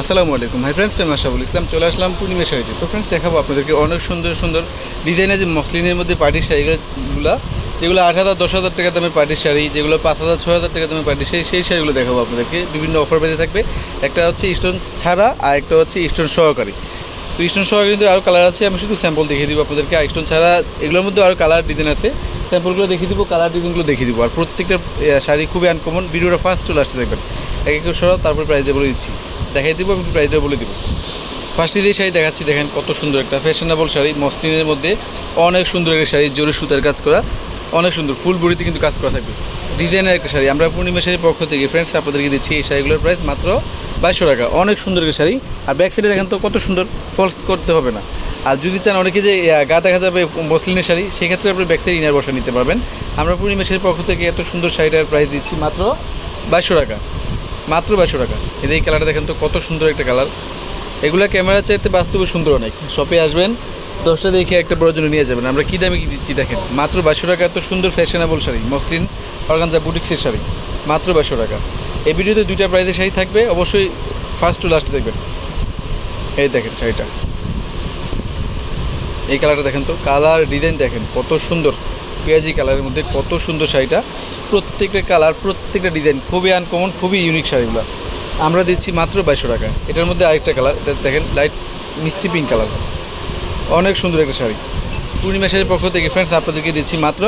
আসসালামু আলাইকুম। Hi friends আমি আশাবুল ইসলাম। চলে আসলাম পূর্ণিমা শাড়িতে। তো ফ্রেন্ডস দেখাবো আপনাদেরকে অনেক সুন্দর সুন্দর ডিজাইনের যে মসলিনের মধ্যে পার্টির শাড়িগুলো, যেগুলো আট হাজার, দশ হাজার টাকা দামে পার্টির শাড়ি, যেগুলো পাঁচ হাজার, ছয় হাজার টাকা দামে পার্টির শাড়ি, সেই শাড়িগুলো দেখাবো আপনাদেরকে। বিভিন্ন অফার পেতে থাকবে। একটা হচ্ছে স্টোন ছাড়া আর একটা হচ্ছে স্টোন সহকারী। তো স্টোন সহকারী কিন্তু আরও কালার আছে, আমি শুধু স্যাম্পল দেখিয়ে দিব আপনাদেরকে। আর স্টোন ছাড়া এগুলোর মধ্যে আরও কালার ডিজাইন আছে। স্যাম্পলগুলো দেখিয়ে দিব কালার ডিজাইনগুলো দেখিয়ে দিব। আর প্রত্যেকটা শাড়ি খুবই আনকমন ভিডিওটা ফার্স্ট চলে আসতে দেখবেন এক এক সরাও, তারপর প্রাইসটা বলে দিচ্ছি। দেখাই দিব আমি প্রাইসটা বলে দিব। ফার্স্টে যে শাড়ি দেখাচ্ছি, দেখেন কত সুন্দর একটা ফ্যাশনেবল শাড়ি, মসলিনের মধ্যে অনেক সুন্দর একটা শাড়ি, জোরে সুতার কাজ করা, অনেক সুন্দর ফুল বড়িতে কিন্তু কাজ করা থাকবে। ডিজাইনের একটা শাড়ি, আমরা পূর্ণিমা শাড়ির পক্ষ থেকে ফ্রেন্ডস আপনাদেরকে দিচ্ছি এই শাড়িগুলোর প্রাইস মাত্র বাইশশো টাকা। অনেক সুন্দর একটা শাড়ি। আর ব্যাক সাইডে দেখেন তো কত সুন্দর ফলস করতে হবে না। আর যদি চান অনেকে যে গা দেখা যাবে মসলিনের শাড়ি, সেক্ষেত্রে আপনি ব্যাক সাইড ইনার বসা নিতে পারবেন। আমরা পূর্ণিমা শাড়ির পক্ষ থেকে এত সুন্দর শাড়িটার প্রাইস দিচ্ছি মাত্র বাইশশো টাকা। মাত্র বাইশশো টাকা। এদের এই কালারটা দেখেন তো, কত সুন্দর একটা কালার এগুলো ক্যামেরা চাইতে বাস্তবে সুন্দর অনেক। শপে আসবেন, দশটা দেখে একটা প্রয়োজনে নিয়ে যাবেন। আমরা কী দামে কী দিচ্ছি দেখেন। মাত্র বাইশশো টাকা, এত সুন্দর ফ্যাশনেবল শাড়ি মসলিন অর্গানজা বুটিক্সের শাড়ি। মাত্র বাইশশো টাকা। এই ভিডিওতে দুইটা প্রাইজের শাড়ি থাকবে, অবশ্যই ফার্স্ট টু লাস্ট দেখবেন। এই দেখেন শাড়িটা। এই কালারটা দেখেন তো কালার ডিজাইন দেখেন, কত সুন্দর। পেঁয়াজি কালারের মধ্যে কত সুন্দর শাড়িটা। প্রত্যেকটা কালার, প্রত্যেকটা ডিজাইন খুবই আনকমন খুবই ইউনিক শাড়িগুলো। আমরা দিচ্ছি মাত্র বাইশশো টাকা এটার মধ্যে আরেকটা কালার, এটা দেখেন লাইট মিষ্টি পিঙ্ক কালার অনেক সুন্দর একটা শাড়ি। পূর্ণিমা শাড়ির পক্ষ থেকে ফ্রেন্ডস আপনাদেরকে দিচ্ছি মাত্র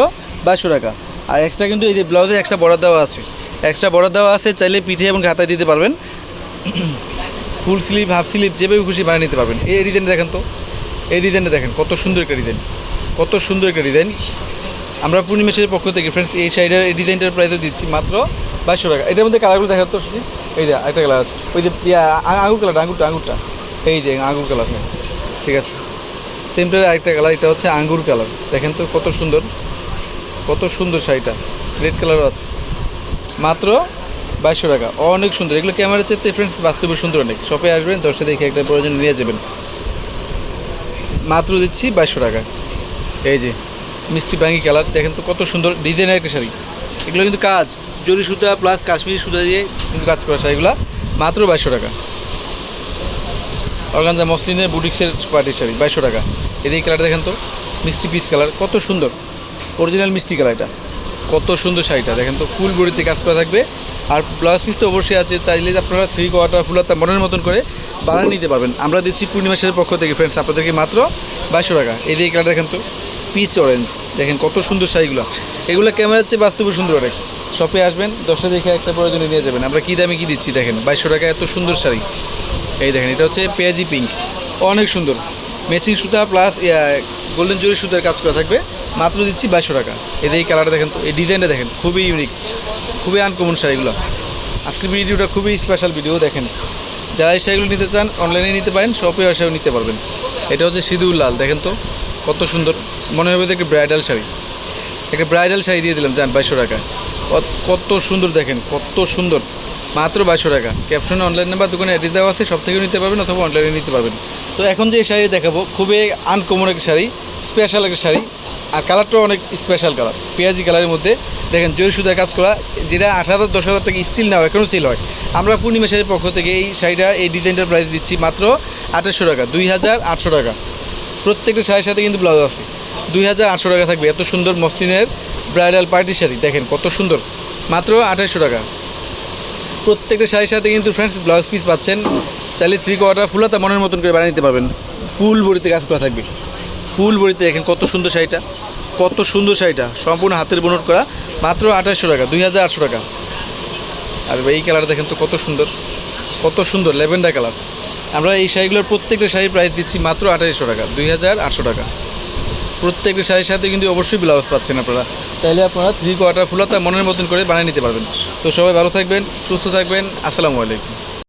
বাইশশো টাকা। আর এক্সট্রা কিন্তু এই যে ব্লাউজে এক্সট্রা বর্ডার দেওয়া আছে। এক্সট্রা বর্ডার দেওয়া আছে, চাইলে পিঠে এবং হাতায় দিতে পারবেন। ফুল স্লিভ হাফ স্লিভ যেভাবে খুশি বানিয়ে নিতে পারবেন। এই ডিজাইনটা দেখেন তো। এই ডিজাইনটা দেখেন, কত সুন্দর একটা ডিজাইন। কত সুন্দর একটা ডিজাইন। আমরা পূর্ণিমেশের পক্ষ থেকে ফ্রেন্ডস এই শাড়িটার, এই ডিজাইনটার প্রাইসে দিচ্ছি মাত্র বাইশশো টাকা। এটার মধ্যে কালারগুলো দেখা তো এই যে একটা কালার আছে। ওই যে আঙুর কালারটা আঙুরটা আঙুরটা এই যে আঙুর কালার হ্যাঁ। ঠিক আছে। সেমটার আরেকটা কালার এটা হচ্ছে আঙ্গুর কালার দেখেন তো কত সুন্দর। কত সুন্দর শাড়িটা। রেড কালারও আছে। মাত্র বাইশশো টাকা। অনেক সুন্দর। এগুলো ক্যামেরা চেতে ফ্রেন্ডস বাস্তবে সুন্দর অনেক। শপে আসবেন দশটা দেখে একটা প্রয়োজন নিয়ে যাবেন। মাত্র দিচ্ছি বাইশশো টাকা। এই যে। মিষ্টি ব্যাঙ্গি কালার, দেখেন তো কত সুন্দর ডিজাইনের একটা শাড়ি। এগুলো কিন্তু কাজ, জরি সুতা প্লাস কাশ্মীরি সুতা দিয়ে কিন্তু কাজ করা শাড়িগুলো মাত্র বাইশশো টাকা। অর্গানজা মসলিনের বুটিক্সের পার্টির শাড়ি, বাইশশো টাকা। এদিকে কালারটা দেখেন তো, মিষ্টি পিস কালার, কত সুন্দর। অরিজিনাল মিষ্টি কালার এটা। কত সুন্দর শাড়িটা, দেখেন তো, ফুল বড়িতে কাজ করা থাকবে। আর ব্লাউজ পিস তো অবশ্যই আছে, চাইলে আপনারা থ্রি কোয়ার্টার ফুল হাতা মনের মতন করে বানিয়ে নিতে পারবেন। আমরা দিচ্ছি পূর্ণিমাসের পক্ষ থেকে ফ্রেন্ডস আপনাদেরকে মাত্র বাইশশো টাকা। এই যে এই কালার দেখেন তো পিচ অরেঞ্জ দেখেন কত সুন্দর শাড়িগুলো। এগুলো ক্যামেরার চেয়ে বাস্তবে সুন্দর অনেক। শপে আসবেন, দশটা দেখে একটা প্রয়োজনে নিয়ে যাবেন। আমরা কী দামে কী দিচ্ছি দেখেন, বাইশশো টাকা এত সুন্দর শাড়ি। এই দেখেন, এটা হচ্ছে পেঁয়াজি পিঙ্ক অনেক সুন্দর। মেচিং সুতা প্লাস গোল্ডেন জরি সুতার কাজ করা থাকবে। মাত্র দিচ্ছি বাইশশো টাকা। এদের এই কালারটা দেখেন তো, এই ডিজাইনটা দেখেন, খুবই ইউনিক খুবই আনকমন শাড়িগুলো। আজকের ভিডিওটা খুবই স্পেশাল ভিডিও দেখেন। যারা এই শাড়িগুলো নিতে চান অনলাইনে নিতে পারেন শপে এসেও নিতে পারবেন। এটা হচ্ছে সিঁদুর লাল, দেখেন তো। কত সুন্দর। মনে হবে একটা ব্রাইডাল শাড়ি। একটা ব্রাইডাল শাড়ি দিয়ে দিলাম, জান, বাইশশো টাকা। কত- সুন্দর দেখেন, কত সুন্দর। মাত্র বাইশশো টাকা। ক্যাপশনে অনলাইন নাম্বার দোকানে অ্যাড্রেস দেওয়া আছে, সব থেকে নিতে পারবেন অথবা অনলাইনে নিতে পারবেন। তো এখন যে শাড়ি দেখাবো, খুবই আনকমন একটা শাড়ি স্পেশাল একটা শাড়ি। আর কালারটাও অনেক স্পেশাল কালার পেঁয়াজি কালারের মধ্যে। দেখেন জয় সুতার কাজ করা, যেটা আট হাজার, দশ হাজার টাকা স্টিল নাও এখনও সেল হয়। আমরা পূর্ণিমা শাড়ির পক্ষ থেকে এই শাড়িটা, এই ডিজাইনটার প্রাইস দিচ্ছি মাত্র আঠাশশো টাকা, দুই হাজার আটশো টাকা। প্রত্যেকটা শাড়ির সাথে কিন্তু ব্লাউজ আছে। দুই হাজার আটশো টাকা থাকবে। এত সুন্দর মসলিনের ব্রাইডাল পার্টি শাড়ি, দেখেন কত সুন্দর। মাত্র আঠাশশো টাকা। প্রত্যেকটা শাড়ির সাথে কিন্তু ফ্রেন্ডস ব্লাউজ পিস পাচ্ছেন। চাইলে থ্রি কোয়ার্টার ফুলাতা মনের মতন করে বানিয়ে নিতে পারবেন। ফুল বড়িতে কাজ করা থাকবে। ফুল বড়িতে দেখেন কত সুন্দর শাড়িটা। কত সুন্দর শাড়িটা। সম্পূর্ণ হাতের বনট করা। মাত্র আঠাশশো টাকা, দুই হাজার আটশো টাকা। আর এই কালার দেখেন তো কত সুন্দর। কত সুন্দর ল্যাভেন্ডার কালার আমরা এই শাড়িগুলোর প্রত্যেকটা শাড়ির প্রাইস দিচ্ছি মাত্র আঠাশশো টাকা, দুই হাজার আটশো টাকা। প্রত্যেকটা শাড়ির সাথে কিন্তু অবশ্যই ব্লাউজ পাচ্ছেন আপনারা। চাইলে আপনারা থ্রি কোয়ার্টার ফুলাতা মনের মতন করে বানিয়ে নিতে পারবেন। তো সবাই ভালো থাকবেন, সুস্থ থাকবেন, আসসালামু আলাইকুম।